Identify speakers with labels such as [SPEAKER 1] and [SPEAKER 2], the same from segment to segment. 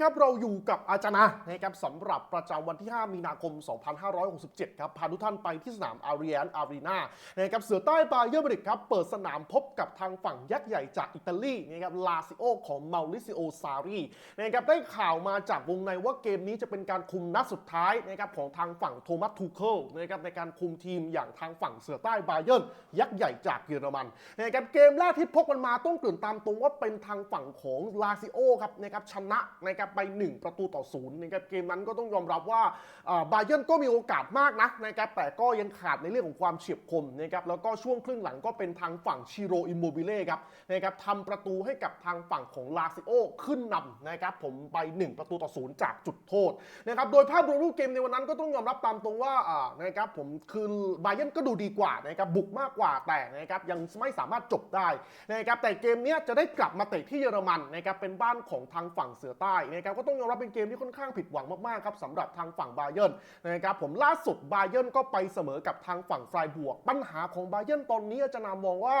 [SPEAKER 1] ครับเราอยู่กับอาจารย์นะนะครับสำหรับประจำวันที่ 5 มีนาคม 2567 ครับพาทุกท่านไปที่สนามอารี n นอารีนานะครับเสือใต้บาเยอร์บริกครับเปิดสนามพบกับทางฝั่งยักษ์ใหญ่จากอิตาลีนะครับลาซิโอของมาริซิโอซารีนะครับได้ข่าวมาจากวงในว่าเกมนี้จะเป็นการคุมนัดสุดท้ายนะครับของทางฝั่งโทมัสทูเคิลนะครับในการคุมทีมอย่างทางฝั่งเสือใต้บาเยิร์ยักษ์ใหญ่จากเยอรมันนะครับเกมแรกที่พกมันมาต้องเกริ่นตามตรงว่าเป็นทางฝั่งของลาซิโอครับนะครับชนะนะครับไป 1 ประตูต่อศูนย์นะครับเกมนั้นก็ต้องยอมรับว่าบาเยิร์นก็มีโอกาสมากนะนะครับแต่ก็ยังขาดในเรื่องของความเฉียบคมนะครับแล้วก็ช่วงครึ่งหลังก็เป็นทางฝั่งชิโรอิมโมบิเล่ครับนะครับทำประตูให้กับทางฝั่งของลาซิโอขึ้นนำนะครับผมไป 1 ประตูต่อศูนย์จากจุดโทษนะครับโดยภาพรวมรูปเกมในวันนั้นก็ต้องยอมรับตามตรงว่านะครับผมคือบาเยิร์นก็ดูดีกว่านะครับบุกมากกว่าแต่นะครับยังไม่สามารถจบได้นะครับแต่เกมนี้จะได้กลับมาเตะที่เยอรมันนะครับเป็นบ้านของทางฝั่งเสือใต้นะครับก็ต้องยอมรับเป็นเกมที่ค่อนข้างผิดหวังมากๆครับสำหรับทางฝั่งบาเยิร์นนะครับผมล่าสุดบาเยิร์นก็ไปเสมอกับทางฝั่งไฟบวก ปัญหาของบาเยิร์นตอนนี้อาจารย์นามองว่า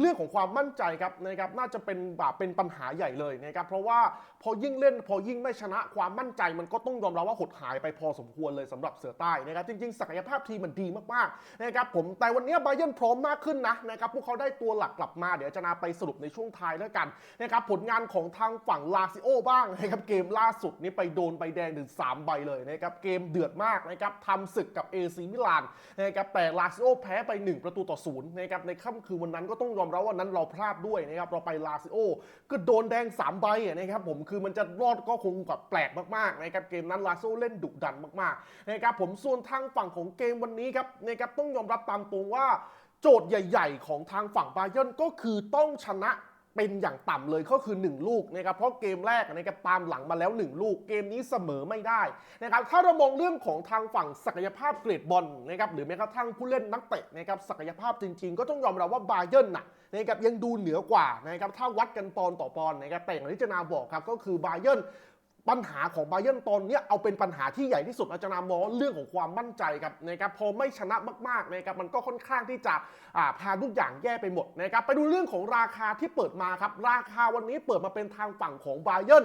[SPEAKER 1] เรื่องของความมั่นใจครับนะครับน่าจะเป็นบาเป็นปัญหาใหญ่เลยนะครับเพราะว่า อยิ่งเล่นพอยิ่งไม่ชนะความมั่นใจมันก็ต้องยอมรับว่าหดหายไปพอสมควรเลยสำหรับเสือใต้นะครับจริง ๆ ศักยภาพทีมมันดีมากๆนะครับผมแต่วันนี้ไบเยิร์นพร้อมมากขึ้นนะนะครับพวกเขาได้ตัวหลักกลับมาเดี๋ยวจะนาไปสรุปในช่วงท้ายแล้วกันนะครับผลงานของทางฝั่งลาซิโอบ้างนะครับเกมล่าสุดนี้ไปโดนใบแดงถึง3ใบเลยนะครับเกมเดือดมากนะครับทำศึกกับเอซีมิลานนะครับแต่ลาซิโอแพ้ไป 1 ประตูต่อศูนย์นะครับในค่ำคืนวันนั้นก็ต้องยอมรับว่านั้นเราพลาดด้วยนะครับเราไปลาซิโอก็โดนแดง3ใบอะนะครับผมคือมันจะรอดก็คงกับแปลกมากๆนะครับเกมนั้นลาซิโซเล่นดุดันมากๆนะครับผมส่วนทางฝั่งของเกมวันนี้ครับนะครับต้องยอมรับตามตรงว่า โจทย์ใหญ่ ๆ ของทางฝั่งบาเยิร์นก็คือต้องชนะ เป็นอย่างต่ำเลยก็คือ 1 ลูกนะครับเพราะเกมแรกนะครับตามหลังมาแล้ว 1 ลูกเกมนี้เสมอไม่ได้นะครับถ้าเรามองเรื่องของทางฝั่งศักยภาพเกรดบอลนะครับหรือแม้กระทั่งผู้เล่นนักเตะนะครับศักยภาพจริง ๆ ก็ต้องยอมรับว่าบาเยิร์นน่ะนะครับยังดูเหนือกว่านะครับถ้าวัดกันปอนต่อปอนนะครับแต่อย่างที่เจนาบอกครับก็คือบาเยิร์น ปัญหาของบาเยิร์นตอนนี้เอาเป็นปัญหาที่ใหญ่ที่สุดอาจารย์มองเรื่องของความมั่นใจครับนะครับพอไม่ชนะมากๆนะครับมันก็ค่อนข้างที่จะพาทุกอย่างแย่ไปหมดนะครับไปดูเรื่องของราคาที่เปิดมาครับราคาวันนี้เปิดมาเป็นทางฝั่งของบาเยิร์น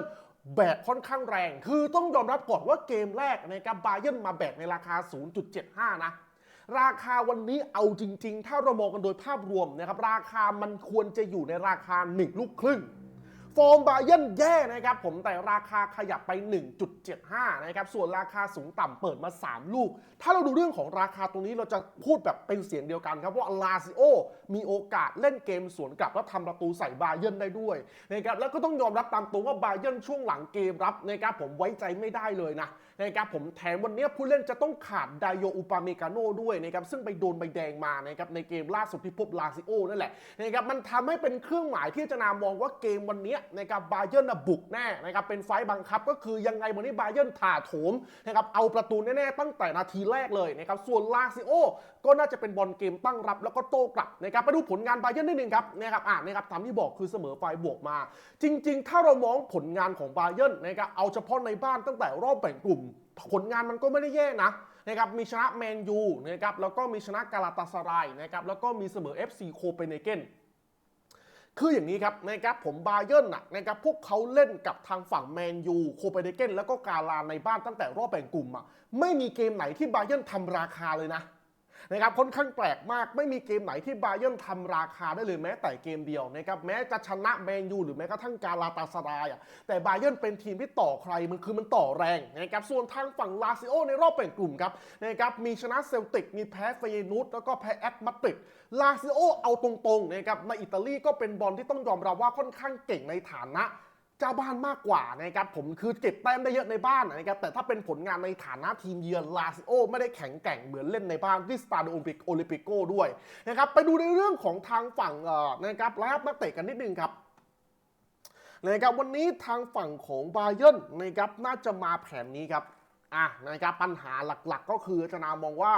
[SPEAKER 1] แบกค่อนข้างแรง คือต้องยอมรับก่อนว่าเกมแรกนะครับบาเยิร์นมาแบกในราคา 0.75 นะราคาวันนี้เอาจริง ๆ ถ้าเรามองกันโดยภาพรวมนะครับราคามันควรจะอยู่ในราคา 1 ลูกครึ่ง ฟอร์มบาเยินแย่นะครับผมแต่ราคาขยับไป 1.75 นะครับ ส่วนราคาสูงต่ำเปิดมา 3 ลูก ถ้าเราดูเรื่องของราคาตรงนี้เราจะพูดแบบเป็นเสียงเดียวกันครับ ว่าลาซิโอมีโอกาสเล่นเกมสวนกลับ และทำประตูใส่บาเยินได้ด้วยนะครับแล้วก็ต้องยอมรับตามตรงว่าบาเยินช่วงหลังเกมรับนะครับผมไว้ใจไม่ได้เลยนะ นะครับผมแถมวันนี้ผู้เล่นจะต้องขาดไดโยอุปาเมกาโนด้วยนะครับซึ่งไปโดนใบแดงมานะครับในเกมล่าสุดที่พบลาซิโอนั่นแหละนะครับมันทำให้เป็นเครื่องหมายที่จะนามองว่าเกมวันนี้นะครับบาเยิร์น่ะบุกแน่นะครับเป็นไฟต์บังคับก็คือยังไงวันนี้บาเยิร์นถ่าโถมนะครับเอาประตูแน่ๆตั้งแต่นาทีแรกเลยนะครับส่วนลาซิโอก็น่าจะเป็นบอลเกมตั้งรับแล้วก็โต้กลับนะครับไปดูผลงานบาเยิร์นนิดนึงครับนะครับอ่านะครับตามที่บอกคือเสมอไฟบวกมา จริง ๆ ถ้าเรามองผลงานของบาเยิร์นนะครับเอาเฉพาะในบ้านตั้งแต่รอบแบ่งกลุ่ม ผลงานมันก็ไม่ได้แย่นะนะครับมีชนะแมนยูนะครับแล้วก็มีชนะกาลาตาสรายนะครับแล้วก็มีเสมอ FC โคเปนเฮเกนคืออย่างนี้ครับนะครับผมบาเยิร์น่ะนะครับพวกเขาเล่นกับทางฝั่งแมนยูโคเปนเฮเกนแล้วก็กาลาในบ้านตั้งแต่รอบแบ่งกลุ่มอะไม่มีเกมไหนที่บาเยิร์นทำราคาเลยนะ นะครับค่อนข้างแปลกมากไม่มีเกมไหนที่บาเยิร์นทำราคาได้เลยแม้แต่เกมเดียวนะครับแม้จะชนะแมนยูหรือแม้กระทั่งกาลาตาสารายอะแต่บาเยิร์นเป็นทีมที่ต่อใครมันคือมันต่อแรงนะครับส่วนทางฝั่งลาซิโอในรอบแบ่งกลุ่มครับนะครับมีชนะเซลติกมีแพ้เฟยนูสแล้วก็แพ้แอตมาดริดลาซิโอเอาตรงๆนะครับในอิตาลีก็เป็นบอลที่ต้องยอมรับว่าค่อนข้างเก่งในฐานะ เจ้าบ้านมากกว่านะครับผมคือเก็บแต้มได้เยอะในบ้านนะครับแต่ถ้าเป็นผลงานในฐานะทีมเยือนลาซิโอไม่ได้แข็งแกร่งเหมือนเล่นในบ้านที่สตาร์โอลิมปิกโอลิมปิโกด้วยนะครับไปดูในเรื่องของทางฝั่งนะครับไลฟ์นักเตะกันนิดนึงครับนะครับวันนี้ทางฝั่งของบาเยิร์นนะครับน่าจะมาแผนนี้ครับอะนะครับปัญหาหลักๆ ก็คือจะนามองว่า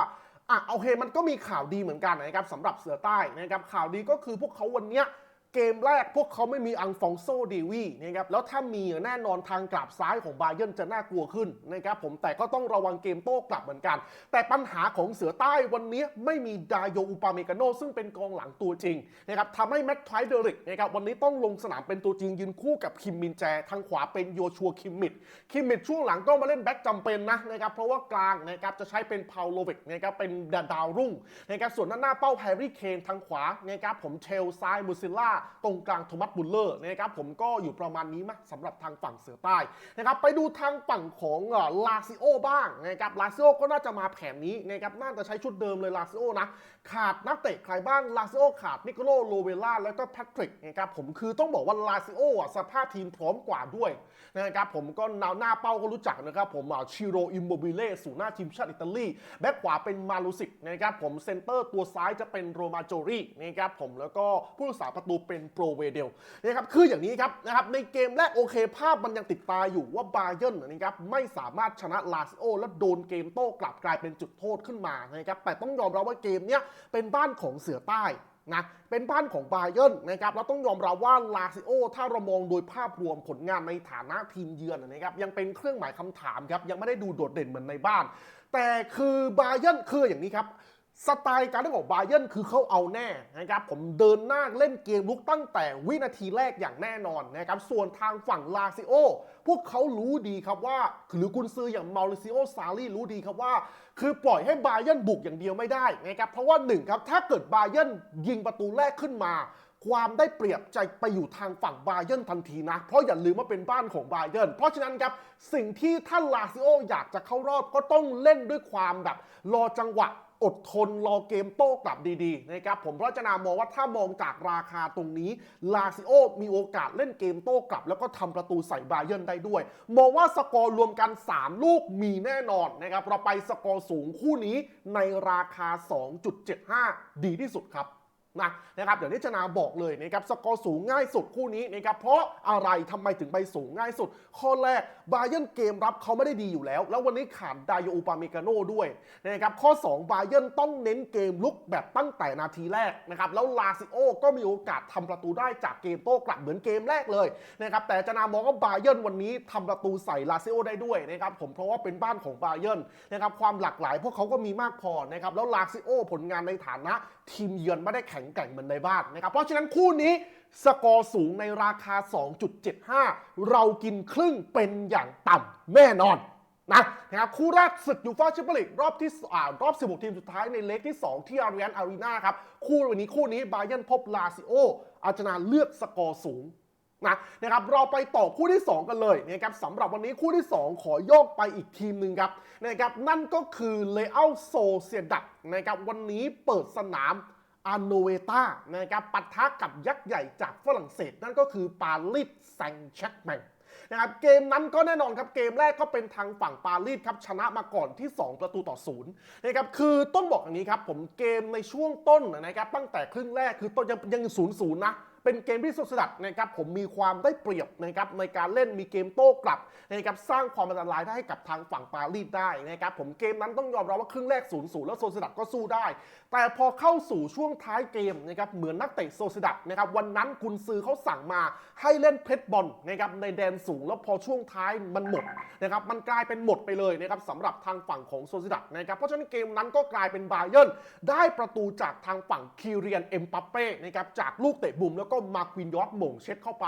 [SPEAKER 1] อะโอเคมันก็มีข่าวดีเหมือนกันนะครับสำหรับเสือใต้นะครับข่าวดีก็คือพวกเขาวันเนี้ย เกมแรกพวกเขาไม่มีอังฟองโซเดวีนะครับแล้วถ้ามีแน่นอนทางกลับซ้ายของบาเยิร์นจะน่ากลัวขึ้นนะครับผมแต่ก็ต้องระวังเกมโต้กลับเหมือนกัน แต่ปัญหาของเสือใต้วันนี้ไม่มีดาโยอุปาเมกาโนซึ่งเป็นกองหลังตัวจริงนะครับทำให้แมตต์ไทเดริกนะครับวันนี้ต้องลงสนามเป็นตัวจริงยืนคู่กับคิมมินแจทางขวาเป็นโยชัวคิมมิดคิมมิดช่วงหลังก็มาเล่นแบ็กจำเป็นนะนะครับเพราะว่ากลางนะครับจะใช้เป็นพาวโลเวกนะครับเป็นดาวรุ่งนะครับส่วนด้าหน้าเป้าแฮร์รี่เคนทางขวานะครับผมเชลซ้ายมูซิล่าตรงกลางโทมัสบุลเลอร์นะครับผมก็อยู่ประมาณนี้มั้ยสำหรับทางฝั่งเสือใต้นะครับไปดูทางฝั่งของลาซิโอบ้างนะครับลาซิโอก็น่าจะมาแผนนี้นะครับน่าจะใช้ชุดเดิมเลยลาซิโอนะขาดนักเตะใครบ้างลาซิโอขาดนิโคโลโลเวล่าแล้วก็แพทริกนะครับผมคือต้องบอกว่าลาซิโออะสภาพทีมพร้อมกว่าด้วยนะครับผมก็นาวหน้าเป้าก็รู้จักนะครับผมชิโรอิมโมบิเล่สูนย์หน้าทีมชาติอิตาลีแบ็คขวาเป็นมาลูซิกนะครับผมเซนเตอร์ตัวซ้ายจะเป็นโรมาโจรีนะครับผมแล้วก็ผู้รักษาประตูเปนโปรเวเดลนะครับคืออย่างนี้ครับนะครับในเกมแรกโอเค ภาพมันยังติดตาอยู่ว่าบาเยิร์นนะครับไม่สามารถชนะลาซิโอและโดนเกมโต้กลับกลายเป็นจุดโทษขึ้นมานะครับแต่ต้องยอมรับว่าเกมเนี้ยเป็นบ้านของเสือใต้นะเป็นบ้านของบาเยิร์นนะครับแล้วต้องยอมรับว่าลาซิโอถ้าเรามองโดยภาพรวมผลงานในฐานะทีมเยือนนะครับยังเป็นเครื่องหมายคำถามครับยังไม่ได้ดูโดดเด่นเหมือนในบ้าน แต่คือบาเยิร์นคืออย่างนี้ครับ สไตล์การเล่นของบาเยิร์นคือเขาเอาแน่นะครับผมเดินหน้าเล่นเกมลุกตั้งแต่วินาทีแรกอย่างแน่นอนนะครับส่วนทางฝั่งลาซิโอ พวกเขารู้ดีครับว่า หรือกุนซืออย่างมาริซิโอซารีรู้ดีครับว่า คือปล่อยให้บาเยิร์นบุกอย่างเดียวไม่ได้นะครับเพราะว่าหนึ่งครับถ้าเกิดบาเยิร์นยิงประตูแรกขึ้นมา ความได้เปรียบใจไปอยู่ทางฝั่งบาเยิร์นทันทีนะ เพราะอย่าลืมว่าเป็นบ้านของบาเยิร์นเพราะฉะนั้นครับสิ่งที่ท่านลาซิโออยากจะเข้ารอบก็ต้องเล่นด้วยความแบบรอจังหวะ อดทนรอเกมโต้กลับดีๆนะครับผมเพราะจะนามองว่าถ้ามองจากราคาตรงนี้ลาซิโอมีโอกาสเล่นเกมโต้กลับ แล้วก็ทำประตูใส่บาเยิร์นได้ด้วย มองว่าสกอร์รวมกัน 3 ลูกมีแน่นอนนะครับเราไปสกอร์สูงคู่นี้ในราคา 2.75 ดีที่สุดครับ นะนะครับอย่างที่ชนาบอกเลยนะครับสกอร์สูงง่ายสุดคู่นี้นะครับเพราะอะไรทำไมถึงไปสูงง่ายสุด ข้อแรกบาเยนเกมรับเขาไม่ได้ดีอยู่แล้ว แล้ววันนี้ขาดไดโยอุปาเมกาโน่ด้วยนะครับข้อ 2 บาเยนต้องเน้นเกมลุกแบบตั้งแต่นาทีแรกนะครับแล้วลาซิโอก็มีโอกาสทำประตูได้จากเกมโต้กลับเหมือนเกมแรกเลยนะครับแต่ชนามองว่าบาเยนวันนี้ทำประตูใส่ลาซิโอได้ด้วยนะครับผมเพราะว่าเป็นบ้านของบาเยนนะครับความหลากหลายพวกเขาก็มีมากพอนะครับแล้วลาซิโอผลงานในฐานะทีมเยือนไม่ได้แข็งแกร่งเหมือนในบ้านนะครับ เพราะฉะนั้นคู่นี้สกอร์สูงในราคา 2.75 เรากินครึ่งเป็นอย่างต่ำแน่นอนนะนะครับคู่แรกศึกยูฟ่าแชมเปี้ยนลีกรอบที่อ่ารอบ 16 ทีมสุดท้ายในเล็กที่ 2 ที่อารียนอารีนาครับ คู่วันนี้คู่นี้บาเยนพบลาซิโออาจนาเลือกสกอร์สูง นะนะครับเราไปต่อคู่ที่ 2 กันเลยนะครับสำหรับวันนี้คู่ที่ 2 ขอโยกไปอีกทีมหนึ่งครับนะครับนั่นก็คือเลอัลโซเซียดักนะครับวันนี้เปิดสนามอาโนเวตานะครับปะทะกับยักษ์ใหญ่จากฝรั่งเศส นั่นก็คือปารีสแซงต์แชร์กแมงนะครับเกมนั้นก็แน่นอนครับเกมแรกก็เป็นทางฝั่งปารีสครับชนะมาก่อนที่ 2 ประตูต่อศูนย์นะครับคือต้องบอกอย่างนี้ครับผมเกมในช่วงต้นนะครับตั้งแต่ครึ่งแรกคือต้นยังยังศูนย์ศูนย์นะ เป็นเกมที่สุดสัดนะครับผมมีความได้เปรียบนะครับในการเล่นมีเกมโต้กลับนะครับสร้างความอันตรายได้ให้กับทางฝั่งปารีสได้นะครับผมเกมนั้นต้องยอมรับว่าครึ่งแรกศูนย์ศูนย์แล้วโซสดัดก็สู้ได้ แต่พอเข้าสู่ช่วงท้ายเกมนะครับเหมือนนักเตะโซสดัดนะครับวันนั้นกุนซือเขาสั่งมาให้เล่นเพชรบอลนะครับในแดนสูงแล้วพอช่วงท้ายมันหมดนะครับมันกลายเป็นหมดไปเลยนะครับสำหรับทางฝั่งของโซสดัดนะครับเพราะฉะนั้นเกมนั้นก็กลายเป็นบาเยิร์นได้ประตูจากทางฝั่งคิเรียนเอ็มปัปเป้นะครับจากลูกเตะบุมแล้วก็มาควินยอร์หม่งเช็ดเข้าไป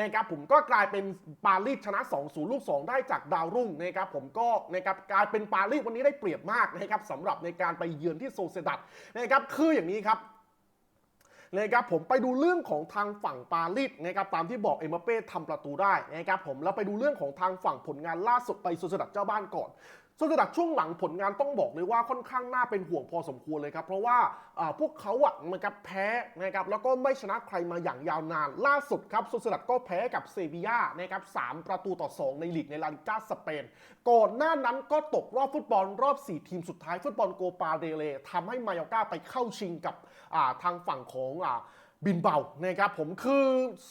[SPEAKER 1] นะครับผมก็กลายเป็นปารีสชนะ 2-0 ลูก 2 ได้จากดาวรุ่งนะครับผมก็นะครับกลายเป็นปารีสวันนี้ได้เปรียบมากนะครับสำหรับในการไปเยือนที่โซเซดัดนะครับคืออย่างนี้ครับนะครับผมไปดูเรื่องของทางฝั่งปารีสนะครับตามที่บอกเอ็มเป้ทำประตูได้นะครับผมแล้วไปดูเรื่องของทางฝั่งผลงานล่าสุดไปโซเซดัดเจ้าบ้านก่อน โซเซดัดช่วงหลังผลงานต้องบอกเลยว่าค่อนข้างน่าเป็นห่วงพอสมควรเลยครับ เพราะว่าพวกเขาอะนะครับแพ้นะครับแล้วก็ไม่ชนะใครมาอย่างยาวนาน ล่าสุดครับโซเซดัดก็แพ้กับเซบียานะครับสามประตูต่อ 2 ในลีกในลาลิก้าสเปน ก่อนหน้านั้นก็ตกรอบฟุตบอลรอบ 4 ทีมสุดท้ายฟุตบอลโกปาเดเลทำให้มายอร์ก้าไปเข้าชิงกับทางฝั่งของอ บินเบานะครับผมคือ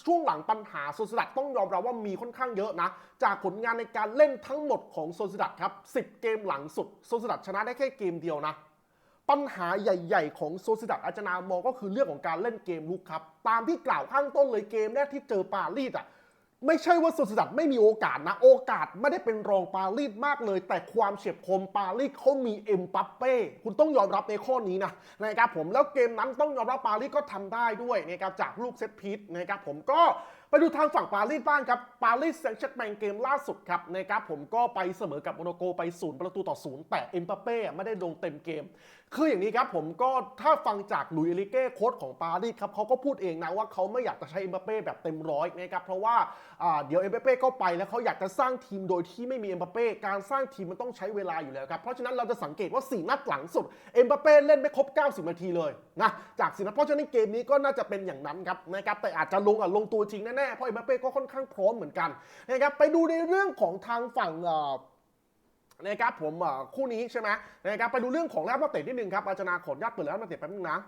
[SPEAKER 1] ช่วงหลังปัญหาโซนสดัดต้องยอมรับว่ามีค่อนข้างเยอะนะ จากผลงานในการเล่นทั้งหมดของโซนสดัดครับ 10 เกมหลังสุดโซนสดัดชนะได้แค่เกมเดียวนะ ปัญหาใหญ่ ๆ ของโซซิดัดอาจารย์มองก็คือเรื่องของการเล่นเกมลุกครับ ตามที่กล่าวข้างต้นเลยเกมแรกที่เจอปารีสอะ ไม่ใช่ว่าโซซิดัดไม่มีโอกาสนะ โอกาสไม่ได้เป็นรองปารีสมากเลย แต่ความเฉียบคมปารีสเขามีเอ็มปัปเป้คุณต้องยอมรับในข้อนี้นะนะครับผมแล้วเกมนั้นต้องยอมรับปารีสก็ทำได้ด้วยนะครับจากลูกเซตพีทนะครับผมก็ไปดูทางฝั่งปารีสบ้างครับปารีสแซงต์แชร์แมงเกมล่าสุดครับนะครับผมก็ไปเสมอกับโมร็อกโกไปศูนย์ประตูต่อศูนย์แต่เอ็มปัปเป้ไม่ได้ลงเต็มเกมคืออย่างนี้ครับผมก็ถ้าฟังจากลุยเอลิเก้โค้ชของปารีสครับเขาก็พูดเองนะว่าเขาไม่อยากจะใช้เอ็มบัปเป้แบบเต็มร้อยนะครับเพราะว่าเดี๋ยวเอ็มบัปเป้ก็ไปแล้วเขาอยากจะสร้างทีมโดยที่ไม่มีเอ็มบัปเป้การสร้างทีมมันต้องใช้เวลาอยู่แล้วครับเพราะฉะนั้นเราจะสังเกตว่า4นัดหลังสุดเอ็มบัปเป้เล่นไม่ครบ 90 นาทีเลยนะจากสี่นัดเพราะฉะนั้นเกมนี้ก็น่าจะเป็นอย่างนั้นครับนะครับแต่อาจจะลงอะลงตัวจริงแน่ๆเพราะเอ็มบัปเป้ก็ค่อนข้างพร้อมเหมือนกันนะครับไปดูในเรื่องของทางฝั่งเอ่อ นะครับผมคู่นี้ใช่ไหมนะครับไปดูเรื่องของแรกนักเตะนิดนึงครับอาจารย์ขออนุญาตเปิดแล้วนักเตะแป๊บนึงนะ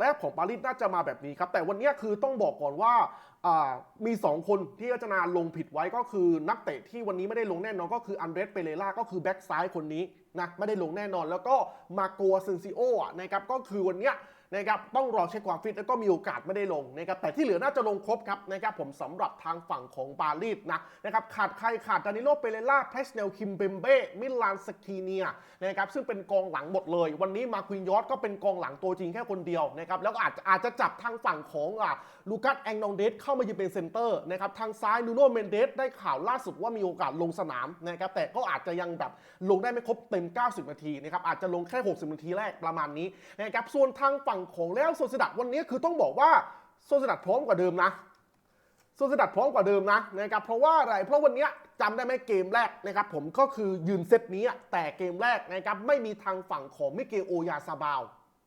[SPEAKER 1] แรกของปารีสน่าจะมาแบบนี้ครับ แต่วันนี้คือต้องบอกก่อนว่ามี 2 คนที่อาจารย์ลงผิดไว้ก็คือนักเตะที่วันนี้ไม่ได้ลงแน่นอนก็คืออันเดรสเปเรล่าก็คือแบ็กซ้ายคนนี้นะไม่ได้ลงแน่นอน แล้วก็มาโกเซนซิโอนะครับก็คือวันนี้ นะครับต้องรอเช็คความฟิตแล้วก็มีโอกาสไม่ได้ลงนะครับแต่ที่เหลือน่าจะลงครบครับนะครับผมสำหรับทางฝั่งของปารีสนะนะครับขาดใครขาดดานิโลเปเรล่าเพรสเนลคิมเบมเบ้มิลานสกีเนียนะครับซึ่งเป็นกองหลังหมดเลย วันนี้มาควินยอสก็เป็นกองหลังตัวจริงแค่คนเดียวนะครับแล้วก็อาจจะอาจจะจับทางฝั่งของอะลูคัสแองนองเดสเข้ามายืนเป็นเซนเตอร์นะครับทางซ้ายนูโนเมนเดสได้ข่าวล่าสุดว่ามีโอกาสลงสนามนะครับแต่ก็อาจจะยังแบบลงได้ไม่ครบเต็ม 90 นาทีนะครับอาจจะลงแค่ 60 นาทีแรกประมาณนี้นะครับส่วนทางฝั่งของแล้วโซซิดัดวันนี้คือต้องบอกว่าโซซิดัดพร้อมกว่าเดิมนะโซซิดัดพร้อมกว่าเดิมนะนะครับเพราะว่าอะไรเพราะวันนี้จำได้ไหมเกมแรกนะครับผมก็คือยืนเซตนี้แต่เกมแรกนะครับไม่มีทางฝั่งของมิเกลโอยาซาบาว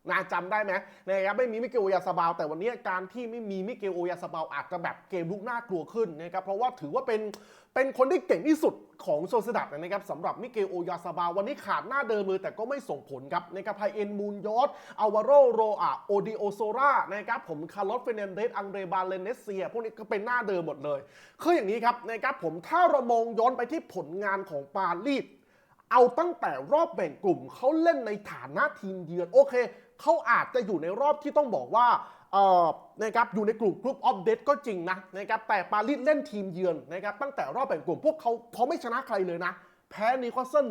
[SPEAKER 1] นะจำได้ไหมนะครับไม่มีมิเกลโอยาซาบาวแต่วันนี้การที่ไม่มีมิเกลโอยาซาบาวอาจจะแบบเกมลุกน่ากลัวขึ้นนะครับเพราะว่าถือว่าเป็นเป็นคนที่เก่งที่สุดของโซซดัดนะครับสำหรับมิเกลโอยาซาบาววันนี้ขาดหน้าเดิมเลยแต่ก็ไม่ส่งผลครับนะครับไพเอ็นมูนยอสอาวาโรโรอาโอดิโอโซรานะครับผมคาร์ลอสเฟเนนเดสอังเรบาเลเนเซีย พวกนี้ก็เป็นหน้าเดิมหมดเลยคืออย่างนี้ครับนะครับผมถ้าเรามองย้อนไปที่ผลงานของปารีสเอาตั้งแต่รอบแบ่งกลุ่มเขาเล่นในฐานะทีมเยือนโอเค เขาอาจจะอยู่ในรอบที่ต้องบอกว่าเออนะครับอยู่ในกลุ่มกรุ๊ปออฟเดตก็จริงนะนะครับแต่ปารีสเล่นทีมเยือนนะครับตั้งแต่รอบแบ่งกลุ่มพวกเขาเขาไม่ชนะใครเลยนะแพ้นิโคาสเซน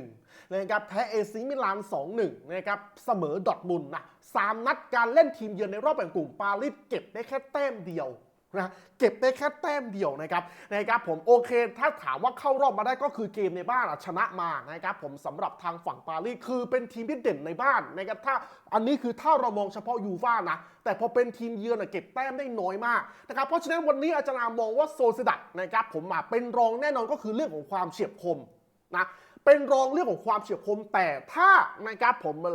[SPEAKER 1] 4-1 นะครับแพ้เอซิมิลาน 2-1 นะครับเสมอดอทมุนนะสามนัดการเล่นทีมเยือนในรอบแบ่งกลุ่มปารีสเก็บได้แค่แต้มเดียว นะเก็บได้แค่แต้มเดียวนะครับนะครับผมโอเค ถ้าถามว่าเข้ารอบมาได้ก็คือเกมในบ้านชนะมานะครับผมสำหรับทางฝั่งปารีสคือเป็นทีมที่เด่นในบ้านนะครับถ้าอันนี้คือถ้าเรามองเฉพาะยูฟ่านะแต่พอเป็นทีมเยือนอะเก็บแต้มได้น้อยมากนะครับเพราะฉะนั้นวันนี้อาจารย์มองว่าโซซิดัดนะครับผมเป็นรองแน่นอนก็คือเรื่องของความเฉียบคมนะเป็นรองเรื่องของความเฉียบคมแต่ถ้านะครับผมเ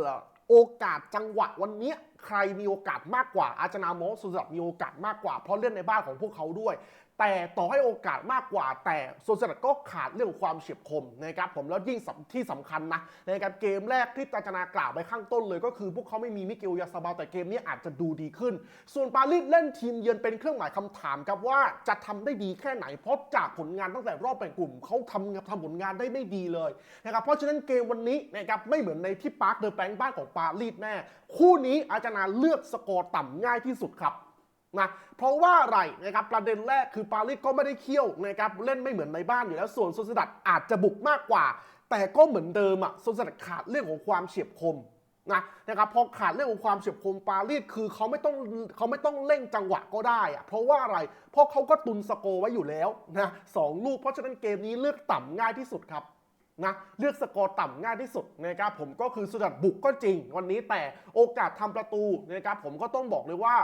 [SPEAKER 1] โอกาสจังหวะวันนี้ใครมีโอกาสมากกว่าอาจนามองว่าสุดสับมีโอกาสมากกว่าเพราะเล่นในบ้านของพวกเขาด้วย แต่ต่อให้โอกาสมากกว่า แต่โซเซดัดก็ขาดเรื่องความเฉียบคมนะครับผมแล้วยิ่งที่สำคัญนะในะครับเกมแรกที่อาจารนากล่าวไปข้างต้นเลยก็คือพวกเขาไม่มีมิเกลยาซาบาลแต่เกมนี้อาจจะดูดีขึ้น ส่วนปารีสเล่นทีมเยือนเป็นเครื่องหมายคำถามครับว่าจะทำได้ดีแค่ไหน เพราะจากผลงานตั้งแต่รอบแบ่งกลุ่มเขาทำทำผลงานได้ไม่ดีเลยนะครับเพราะฉะนั้นเกมวันนี้นะครับไม่เหมือนในที่ปาร์คเดอะแบงค์บ้านของปารีสแน่คู่นี้อาจารย์นาเลือกสกอร์ต่ำง่ายที่สุดครับ นะเพราะว่าอะไรนะครับประเด็นแรกคือปารีสก็ไม่ได้เคี่ยวนะครับเล่นไม่เหมือนในบ้านอยู่แล้วส่วนโซซิดัดอาจจะบุกมากกว่า แต่ก็เหมือนเดิมอะโซซิดัดขาดเรื่องของความเฉียบคมนะนะครับพอขาดเรื่องของความเฉียบคมปารีสคือเขาไม่ต้องเขาไม่ต้องเร่งจังหวะก็ได้อะเพราะว่าอะไร เพราะเขาก็ตุนสกอร์ไว้อยู่แล้วนะสองลูกเพราะฉะนั้นเกมนี้เลือกต่ำง่ายที่สุดครับนะเลือกสกอร์ต่ำง่ายที่สุดนะครับผมก็คือสุดัดบุกก็จริง วันนี้แต่โอกาสทำประตูนะครับผมก็ต้องบอกเลยว่า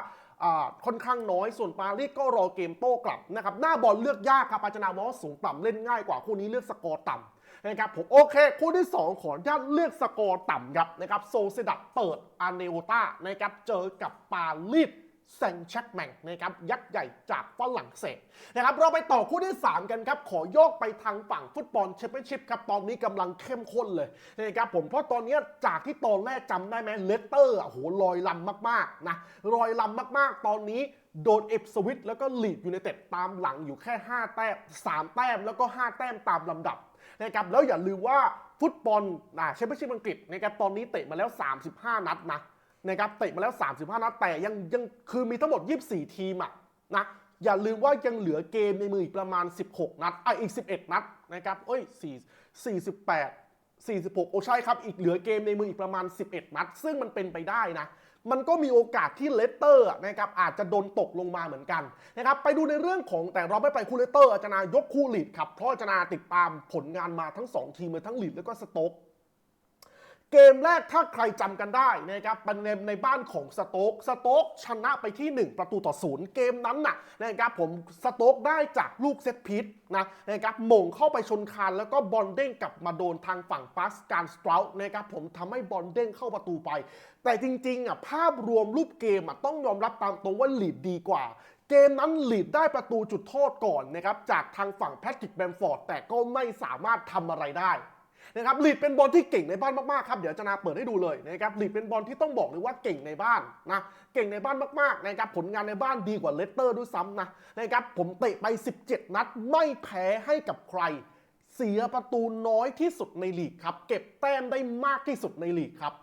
[SPEAKER 1] ค่อนข้างน้อยส่วนปารีสก็รอเกมโต้กลับนะครับหน้าบอลเลือกยากครับปาจารย์นามองว่าสูงต่ำเล่นง่ายกว่าคู่นี้เลือกสกอร์ต่ำนะครับผมโอเค คู่ที่ 2 ขออนุญาตเลือกสกอร์ต่ำครับนะครับโซเซดัดเปิดอาเนโอตานะครับเจอกับปารีส แซงชักแมงนะครับยักษ์ใหญ่จากฝรั่งเศสนะครับเราไปต่อคู่ที่ 3 กันครับ ขอโยกไปทางฝั่งฟุตบอลแชมเปี้ยนชิพครับ ตอนนี้กำลังเข้มข้นเลยนะครับผมเพราะตอนนี้จากที่ตอนแรกจำได้ไหมเลสเตอร์โอะโหลอยลำมากๆนะลอยลำมากๆ ตอนนี้โดนเอฟสวิตแล้วก็ลีดยูไนเต็ดตามหลังอยู่แค่ 5 แต้ม 3 แต้มแล้วก็ 5 แต้มตามลำดับนะครับแล้วอย่าลืมว่าฟุตบอลอ่าแชมเปี้ยนชิพอังกฤษนะครับตอนนี้เตะมาแล้ว 35 นัดนะ นะครับเตะมาแล้ว 35 นัดแต่ยังยังคือมีทั้งหมด 24 ทีมอะนะอย่าลืมว่ายังเหลือเกมในมืออีกประมาณ 16 นัดอะอีก 11 นัดนะครับเอ้ย4 48 46 โอ้ใช่ครับ อีกเหลือเกมในมืออีกประมาณ 11 นัด ซึ่งมันเป็นไปได้นะ มันก็มีโอกาสที่เลสเตอร์นะครับอาจจะโดนตกลงมาเหมือนกันนะครับไปดูในเรื่องของแต่เราไม่ไปคู่เลสเตอร์อาจารย์นายกคู่ลีดครับเพราะอาจารย์นาติดตามผลงานมาทั้ง 2 ทีมเลยทั้งลีดแล้วก็สโต๊ก เกมแรกถ้าใครจำกันได้นะครับเป็นในในบ้านของสโต๊กสโต๊กชนะไปที่ 1 ประตูต่อศูนย์เกมนั้นน่ะนะครับผมสโต๊กได้จากลูกเซตพีทนะนะครับหม่งเข้าไปชนคานแล้วก็บอลเด้งกลับมาโดนทางฝั่งปาสการสตราวนะครับผมทำให้บอลเด้งเข้าประตูไป แต่จริงๆอะภาพรวมรูปเกมอะต้องยอมรับตามตรงว่าลีดดีกว่าเกมนั้นลีดได้ประตูจุดโทษก่อนนะครับจากทางฝั่งแพทริกแบมฟอร์ดแต่ก็ไม่สามารถทำอะไรได้ นะครับลีดเป็นบอลที่เก่งในบ้านมากๆครับเดี๋ยวจะนาเปิดให้ดูเลยนะครับลีดเป็นบอลที่ต้องบอกเลยว่าเก่งในบ้านนะเก่งในบ้านมากๆนะครับผลงานในบ้านดีกว่าเลสเตอร์ด้วยซ้ำนะนะครับผมเตะไป 17 นัดไม่แพ้ให้กับใคร เสียประตูน้อยที่สุดในลีกครับเก็บแต้มได้มากที่สุดในลีกครับ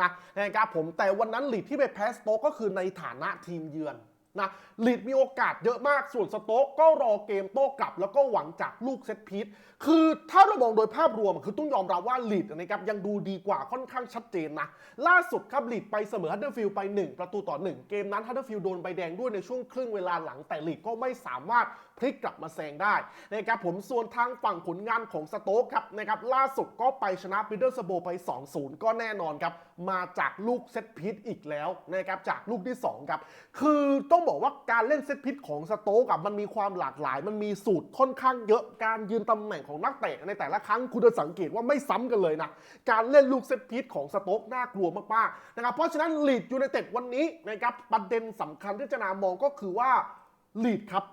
[SPEAKER 1] นะนะครับผมแต่วันนั้นลีดที่ไปแพ้สโต๊กก็คือในฐานะทีมเยือน นะลีดมีโอกาสเยอะมากส่วนสโต๊กก็รอเกมโต้กลับ แล้วก็หวังจากลูกเซตพีทคือถ้าเรามองโดยภาพรวมคือต้องยอมรับว่าลีดนะครับยังดูดีกว่าค่อนข้างชัดเจนนะ ล่าสุดครับลีดไปเสมอฮัตเดอร์ฟิลด์ไป 1 ประตูต่อ 1 เกมนั้นฮัตเดอร์ฟิลด์โดนใบแดงด้วยในช่วงครึ่งเวลาหลังแต่ลีดก็ไม่สามารถพลิกกลับมาแซงได้นะครับผมส่วนทางฝั่งผลงานของสโต๊กครับนะครับล่าสุดก็ไปชนะปิเดอร์สโบไป 2-0 ก็แน่นอนครับมาจากลูกเซตพีทอีกแล้วนะครับจากลูกที่สองครับ คือต้องบอกว่าการเล่นเซตพีทของสโต๊กอะมันมีความหลากหลาย มันมีสูตรค่อนข้างเยอะการยืนตำแหน่งของนักเตะในแต่ละครั้งคุณจะสังเกตว่าไม่ซ้ำกันเลยนะการเล่นลูกเซตพีทของสโต๊กน่ากลัวมากๆนะครับเพราะฉะนั้นลีดยูไนเต็ดวันนี้นะครับประเด็นสำคัญที่จะนามองก็คือว่าลีดครับ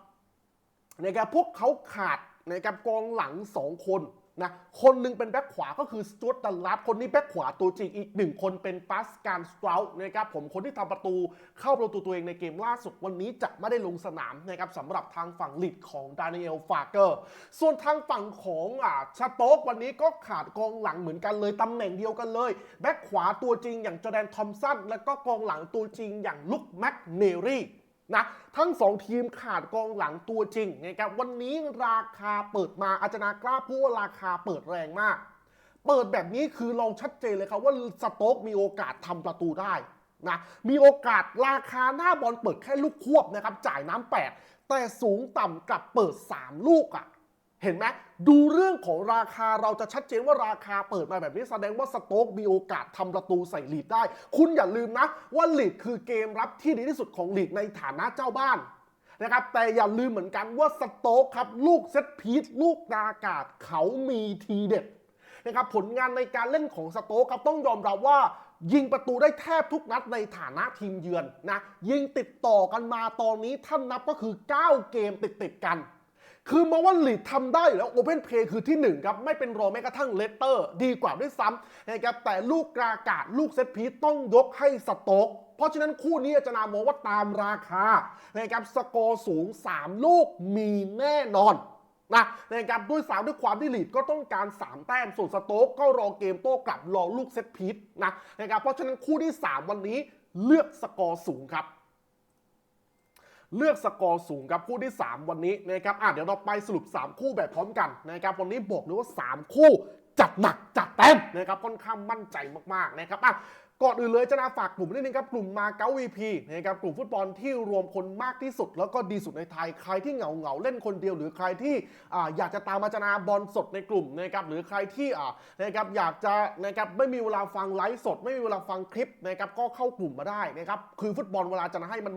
[SPEAKER 1] นะครับพวกเขาขาดนะครับกองหลัง 2 คนนะคนหนึ่งเป็นแบ็คขวาก็คือสจวตดัลลัสคนนี้แบ็คขวาตัวจริงอีกหนึ่งคนเป็นปาสการสตรา์นะครับผมคนที่ทำประตูเข้าประตูตัวเองในเกมล่าสุดวันนี้จะไม่ได้ลงสนามนะครับสำหรับทางฝั่งลีดของดานิเอลฟาเกอร์ ส่วนทางฝั่งของอ่าชาโต๊กวันนี้ก็ขาดกองหลังเหมือนกันเลยตำแหน่งเดียวกันเลยแบ็คขวาตัวจริงอย่างจอแดนทอมสันแล้วก็กองหลังตัวจริงอย่างลุคแม็กเนรี่ นะทั้งสองทีมขาดกองหลังตัวจริงนะครับวันนี้ราคาเปิดมาอาจารย์นากล้าพูดว่าราคาเปิดแรงมาก เปิดแบบนี้คือเราชัดเจนเลยครับว่าสโต๊กมีโอกาสทำประตูได้นะมีโอกาสราคาหน้าบอลเปิดแค่ลูกควบนะครับจ่ายน้ำแปดแต่สูงต่ำกลับเปิด 3 ลูกอะ่ะ เห็นไหมดูเรื่องของราคาเราจะชัดเจนว่าราคาเปิดมาแบบนี้แสดงว่าสโต๊กมีโอกาสทำประตูใส่ลีดได้ คุณอย่าลืมนะ ว่าลีดคือเกมรับที่ดีที่สุดของลีดในฐานะเจ้าบ้านนะครับแต่อย่าลืมเหมือนกันว่าสโต๊กครับ ลูกเซตพีทลูกดาอากาศเขามีทีเด็ดนะครับผลงานในการเล่นของสโต๊กครับต้องยอมรับว่ายิงประตูได้แทบทุกนัดในฐานะทีมเยือนนะยิงติดต่อกันมาตอนนี้ท่านนับก็คือ 9 เกมติดติดกัน คือมองว่าลีดทำได้อยู่แล้วโอเพนเพย์คือที่ 1 ครับ ไม่เป็นรอแม้กระทั่งเลสเตอร์ ดีกว่าด้วยซ้ำนะครับแต่ลูกกรากาศลูกเซตพีต้องยกให้สโต๊กเพราะฉะนั้นคู่นี้อาจะนามองว่าตามราคานะครับสกอร์สูง 3 ลูกมีแน่นอนนะนะครับด้วยสามด้วยความที่ลีดก็ต้องการ 3 แต้มส่วนสโต๊กก็รอเกมโต้กลับรอลูกเซตพีทนะนะครับเพราะฉะนั้นคู่ที่ 3 วันนี้เลือกสกอร์สูงครับ เลือกสกอร์สูงครับคู่ที่ 3 วันนี้นะครับอะเดี๋ยวเราไปสรุป 3 คู่แบบพร้อมกันนะครับวันนี้บอกเลยว่า 3 คู่จัดหนักจัดเต็มนะครับค่อนข้างมั่นใจมากๆนะครับอะก่อนอื่นเลยจะนาฝากกลุ่มนิดนึงครับกลุ่มมาเก๊า VP นะครับกลุ่มฟุตบอลที่รวมคนมากที่สุด แล้วก็ดีสุดในไทยใครที่เหงาเหงาเล่นคนเดียว หรือใครที่อ่าอยากจะตามมาจนาบอลสดในกลุ่มนะครับหรือใครที่อ่านะครับอยากจะนะครับไม่มีเวลาฟังไลฟ์สด ไม่มีเวลาฟังคลิปนะครับก็เข้ากลุ่มมาได้นะครับคือฟุตบอลเวลาจะให้มัน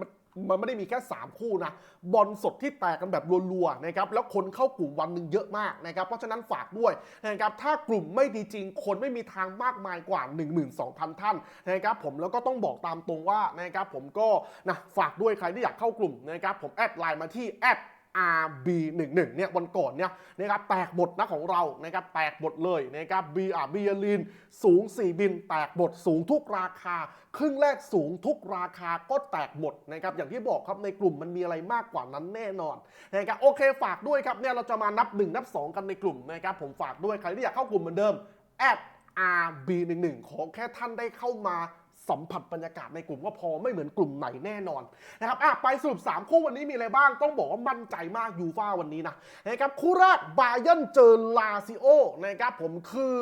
[SPEAKER 1] มันไม่ได้มีแค่ 3 คู่นะ บอลสดที่แตกกันแบบรัวๆนะครับแล้วคนเข้ากลุ่มวันหนึ่งเยอะมากนะครับเพราะฉะนั้นฝากด้วยนะครับถ้ากลุ่มไม่ดีจริง คนไม่มีทางมากมายกว่า 12,000 ท่านนะครับผมแล้วก็ต้องบอกตามตรงว่านะครับผมก็นะฝากด้วยใครที่อยากเข้ากลุ่มนะครับผมแอดไลน์มาที่แอด RB11 เนี่ยวันก่อนเนี่ยนะครับแตกหมดนะของเรานะครับแตกหมดเลยนะครับ B อ่า b ียลินสูง 4 บิน แตกหมดสูงทุกราคา ครึ่งแรกสูงทุกราคาก็แตกหมดนะครับอย่างที่บอกครับในกลุ่มมันมีอะไรมากกว่านั้นแน่นอนนะครับโอเคฝากด้วยครับเนี่ยเราจะมานับ 1 นับ 2 กันในกลุ่มนะครับผมฝากด้วยใครที่อยากเข้ากลุ่มเหมือนเดิม RB11 ขอแค่ท่านได้เข้ามา สัมผัสบรรยากาศในกลุ่มก็พอไม่เหมือนกลุ่มไหนแน่นอนนะครับอะไปสรุป 3 คู่วันนี้มีอะไรบ้างต้องบอกว่ามั่นใจมากยูฟ่าวันนี้นะนะครับคู่แรกบาเย r n เจอลาซิโอนะครับผมคือ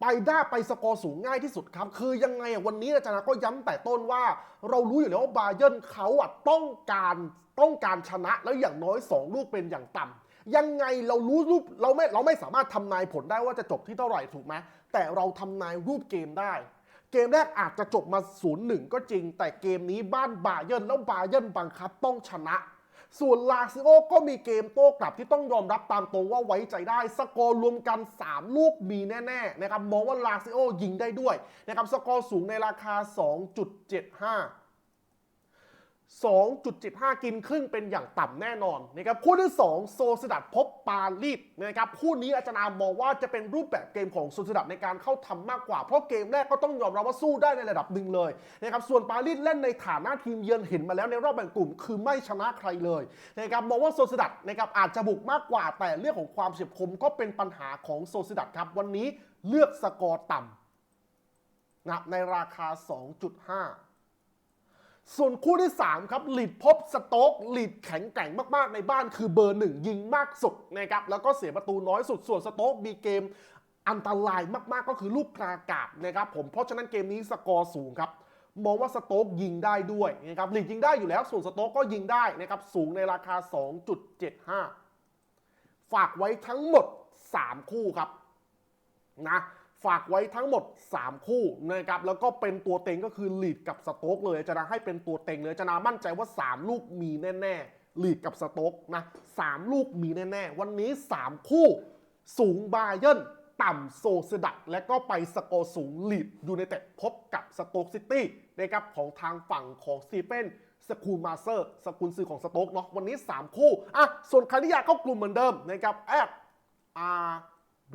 [SPEAKER 1] ไปได้ไปสกอร์สูงง่ายที่สุดครับ คือยังไงวันนี้อาจารย์ก็ย้ำแต่ต้นว่า เรารู้อยู่แล้วว่าบาเย r n เขาอะต้องการต้องการชนะแล้วอย่างน้อย 2 ลูกเป็นอย่างต่ำยังไงเรารู้รูปเราไม่เราไม่สามารถทำนายผลได้ว่าจะจบที่เท่าไหร่ถูกไหมแต่เราทำนายรูปเกมได้ เกมแรกอาจจะจบมา 0-1 ก็จริง แต่เกมนี้บ้านบาเยิร์นแล้วบาเยิร์นบังคับต้องชนะ ส่วนลาซิโอก็มีเกมโต้กลับที่ต้องยอมรับตามตรงว่าไว้ใจได้ สกอร์รวมกัน 3 ลูกมีแน่ๆนะครับมองว่าลาซิโอยิงได้ด้วยนะครับสกอร์สูงในราคา 2.75 2.75 กินครึ่งเป็นอย่างต่ำแน่นอนนะครับคู่ที่ 2 โซสดัดพบปารีสนะครับคู่นี้อาจารย์อามองว่าจะเป็นรูปแบบเกมของโซสดัดในการเข้าทำมากกว่า เพราะเกมแรกก็ต้องยอมรับว่าสู้ได้ในระดับหนึ่งเลยนะครับส่วนปารีสเล่นในฐานะทีมเยือนเห็นมาแล้วในรอบแบ่งกลุ่ม คือไม่ชนะใครเลยนะครับมองว่าโซสดัดนะครับอาจจะบุกมากกว่า แต่เรื่องของความเฉียบคมก็เป็นปัญหาของโซสดัดครับวันนี้เลือกสกอร์ต่ำนะในราคา 2.5 ส่วนคู่ที่ 3 ครับลีดพบสโต๊กลีดแข็งแกร่งมากๆในบ้านคือเบอร์หนึ่งยิงมากสุดนะครับแล้วก็เสียประตูน้อยสุดส่วนสโต๊กมีเกมอันตรายมากๆก็คือลูกกรากาศนะครับผมเพราะฉะนั้นเกมนี้สกอร์สูงครับมองว่าสโต๊กยิงได้ด้วยนะครับลีดยิงได้อยู่แล้ว ส่วนสโต๊กก็ยิงได้นะครับสูงในราคา 2.75 ฝากไว้ทั้งหมด 3 คู่ครับนะ ฝากไว้ทั้งหมด 3 คู่นะครับแล้วก็เป็นตัวเต็งก็คือลีดกับสโต๊กเลยจะนะให้เป็นตัวเต็งเลยจะนามั่นใจว่า 3 ลูกมีแน่ๆลีดกับสโต๊กนะสามลูกมีแน่ๆ วันนี้ 3 คู่ สูงบาเยิร์นต่ำโซสดักและก็ไปสกอร์สูงลีดยูไนเต็ดพบกับสโต๊กซิตี้นะครับของทางฝั่งของสตีเฟนสกูลมาเซอร์ สกุลซื้อของสโต๊กเนาะวันนี้ 3 คู่อะส่วนใครที่อยากเข้ากลุ่มเหมือนเดิมนะครับแอด R B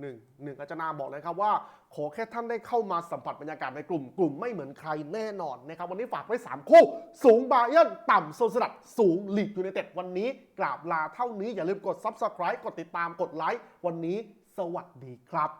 [SPEAKER 1] หนึ่งหนึ่งอาจารย์นาบอกเลยครับว่า ขอแค่ท่านได้เข้ามาสัมผัสบรรยากาศในกลุ่ม กลุ่มไม่เหมือนใครแน่นอนนะครับ วันนี้ฝากไว้ 3 คู่ สูงบาเยิร์นต่ำโซสลัด สูงลีดยูไนเต็ดวันนี้ กราบลาเท่านี้อย่าลืมกด Subscribe กดติดตามกดไลค์วันนี้ สวัสดีครับ